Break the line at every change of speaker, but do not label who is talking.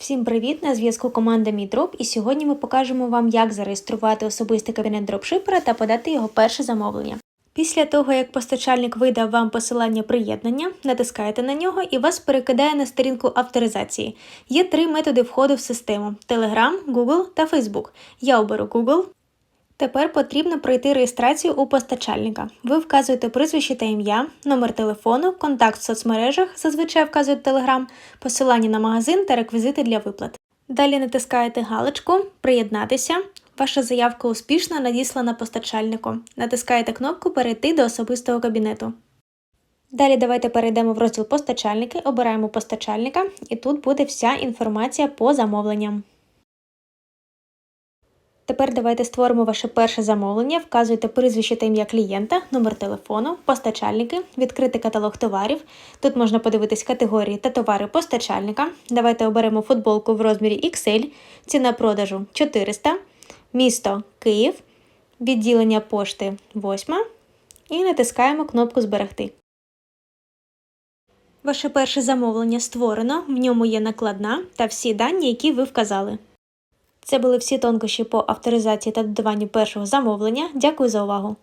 Всім привіт! На зв'язку команда Мідроп, і сьогодні ми покажемо вам, як зареєструвати особистий кабінет дропшипера та подати його перше замовлення. Після того, як постачальник видав вам посилання приєднання, натискаєте на нього і вас перекидає на сторінку авторизації. Є три методи входу в систему: Telegram, Google та Facebook. Я оберу Google. Тепер потрібно пройти реєстрацію у постачальника. Ви вказуєте прізвище та ім'я, номер телефону, контакт в соцмережах, зазвичай вказують Telegram, посилання на магазин та реквізити для виплат. Далі натискаєте галочку Приєднатися. Ваша заявка успішно надіслана постачальнику. Натискаєте кнопку Перейти до особистого кабінету. Далі давайте перейдемо в розділ Постачальники, обираємо постачальника, і тут буде вся інформація по замовленням. Тепер давайте створимо ваше перше замовлення. Вказуйте прізвище та ім'я клієнта, номер телефону, постачальники, відкрити каталог товарів. Тут можна подивитись категорії та товари постачальника. Давайте оберемо футболку в розмірі XL, ціна продажу 400, місто Київ, відділення пошти 8 і натискаємо кнопку Зберегти. Ваше перше замовлення створено, в ньому є накладна та всі дані, які ви вказали. Це були всі тонкощі по авторизації та додаванню першого замовлення. Дякую за увагу!